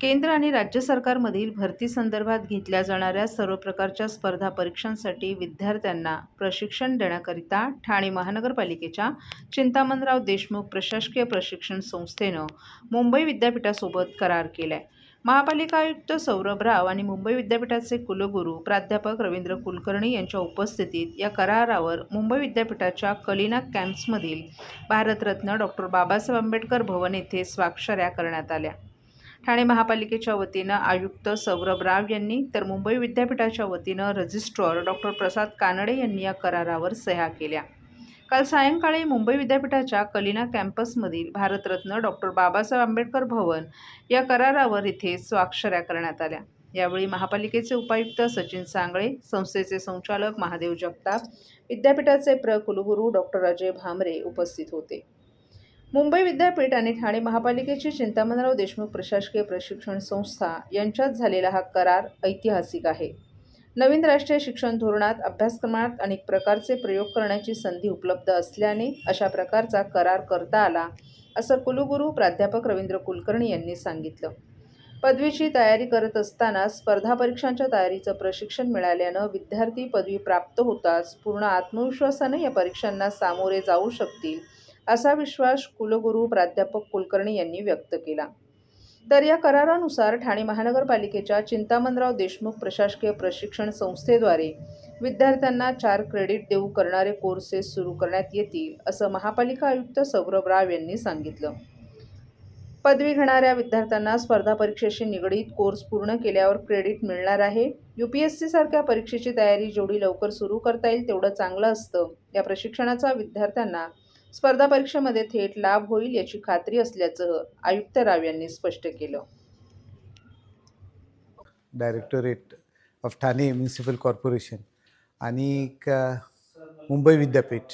केंद्र आणि राज्य सरकारमधील भरती संदर्भात घेतल्या जाणाऱ्या सर्व प्रकारच्या स्पर्धा परीक्षांसाठी विद्यार्थ्यांना प्रशिक्षण देण्याकरिता ठाणे महानगरपालिकेच्या चिंतामणराव देशमुख प्रशासकीय प्रशिक्षण संस्थेनं मुंबई विद्यापीठासोबत करार केलाय. महापालिका आयुक्त सौरभ राव आणि मुंबई विद्यापीठाचे कुलगुरू प्राध्यापक रवींद्र कुलकर्णी यांच्या उपस्थितीत या करारावर मुंबई विद्यापीठाच्या कलिना कॅम्प्समधील भारतरत्न डॉक्टर बाबासाहेब आंबेडकर भवन येथे स्वाक्षऱ्या करण्यात आल्या. ठाणे महापालिकेच्या वतीनं आयुक्त सौरभ राव यांनी तर मुंबई विद्यापीठाच्या वतीनं रजिस्ट्रार डॉक्टर प्रसाद कानडे यांनी या करारावर सह्या केल्या. काल सायंकाळी मुंबई विद्यापीठाच्या कलिना कॅम्पसमधील भारतरत्न डॉक्टर बाबासाहेब आंबेडकर भवन या करारावर इथे स्वाक्षऱ्या करण्यात आल्या. यावेळी महापालिकेचे उपायुक्त सचिन सांगळे संस्थेचे संचालक महादेव जगताप विद्यापीठाचे प्र कुलगुरू डॉक्टर अजय भामरे उपस्थित होते. मुंबई विद्यापीठ आणि ठाणे महापालिकेची चिंतामणराव देशमुख प्रशासकीय प्रशिक्षण संस्था यांच्यात झालेला हा करार ऐतिहासिक आहे. नवीन राष्ट्रीय शिक्षण धोरणात अभ्यासक्रमात अनेक प्रकारचे प्रयोग करण्याची संधी उपलब्ध असल्याने अशा प्रकारचा करार करता आला असं कुलगुरू प्राध्यापक रवींद्र कुलकर्णी यांनी सांगितलं. पदवीची तयारी करत असताना स्पर्धा परीक्षांच्या तयारीचं प्रशिक्षण मिळाल्यानं विद्यार्थी पदवी प्राप्त होताच पूर्ण आत्मविश्वासाने या परीक्षांना सामोरे जाऊ शकतील असा विश्वास कुलगुरू प्राध्यापक कुलकर्णी यांनी व्यक्त केला. तर या करारानुसार ठाणे महानगरपालिकेच्या चिंतामणराव देशमुख प्रशासकीय प्रशिक्षण संस्थेद्वारे विद्यार्थ्यांना चार क्रेडिट देऊ करणारे कोर्सेस सुरू करण्यात येतील असं महापालिका आयुक्त सौरभ राव यांनी सांगितलं. पदवी घेणाऱ्या विद्यार्थ्यांना स्पर्धा परीक्षेशी निगडीत कोर्स पूर्ण केल्यावर क्रेडिट मिळणार आहे. यू पी एस सी सारख्या परीक्षेची तयारी जेवढी लवकर सुरू करता येईल तेवढं चांगलं असतं. या प्रशिक्षणाचा विद्यार्थ्यांना स्पर्धा परीक्षेमध्ये थेट लाभ होईल याची खात्री असल्याचं आयुक्त राव यांनी स्पष्ट केलं. Directorate of Thane municipal corporation आणि मुंबई विद्यापीठ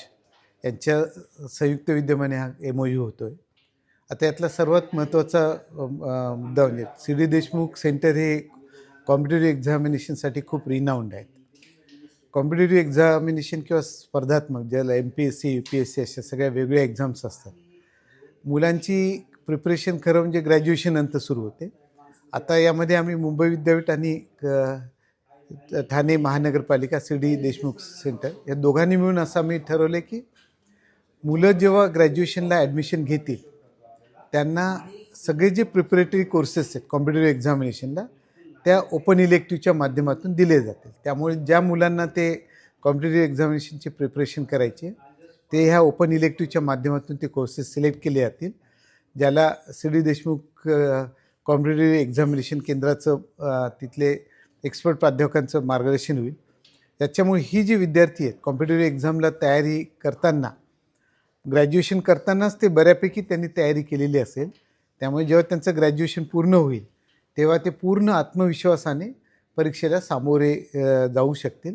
यांच्या संयुक्त विद्यमाने हा एम ओ यू होतो आहे आता यातला सर्वात महत्त्वाचा मुद्दा म्हणजे सी डी देशमुख सेंटर हे कॉम्पिटेटिव्ह एक्झामिनेशनसाठी खूप रिनाऊंड आहेत. कॉम्पिटेटिव्ह एक्झामिनेशन किंवा स्पर्धात्मक ज्याला M P S C U P S C अशा सगळ्या वेगळ्या एक्झाम्स असतात. मुलांची प्रिपरेशन खरं म्हणजे ग्रॅज्युएशननंतर सुरू होते. आता यामध्ये आम्ही मुंबई विद्यापीठ आणि ठाणे महानगरपालिका सी डी देशमुख सेंटर या दोघांनी मिळून असं आम्ही ठरवलं की मुलं जेव्हा ग्रॅज्युएशनला ॲडमिशन घेतील त्यांना सगळे जे प्रिपरेटरी कोर्सेस आहेत कॉम्पिटेटिव्ह एक्झामिनेशनला त्या ओपन इलेक्टिव्हच्या माध्यमातून दिले जातील. त्यामुळे ज्या मुलांना ते कॉम्पिटेटिव्ह एक्झामिनेशनचे प्रिपरेशन करायचे ते ह्या ओपन इलेक्टिव्हच्या माध्यमातून ते कोर्सेस सिलेक्ट केले जातील. ज्याला C D Deshmukh competitive examination केंद्राचं तिथले एक्सपर्ट प्राध्यापकांचं मार्गदर्शन होईल. त्याच्यामुळे ही जी विद्यार्थी आहेत कॉम्पिटेटिव्ह एक्झामला तयारी करताना ग्रॅज्युएशन करतानाच ते बऱ्यापैकी त्यांनी तयारी केलेली असेल. त्यामुळे जेव्हा त्यांचं ग्रॅज्युएशन पूर्ण होईल तेव्हा ते पूर्ण आत्मविश्वासाने परीक्षेला सामोरे जाऊ शकतील.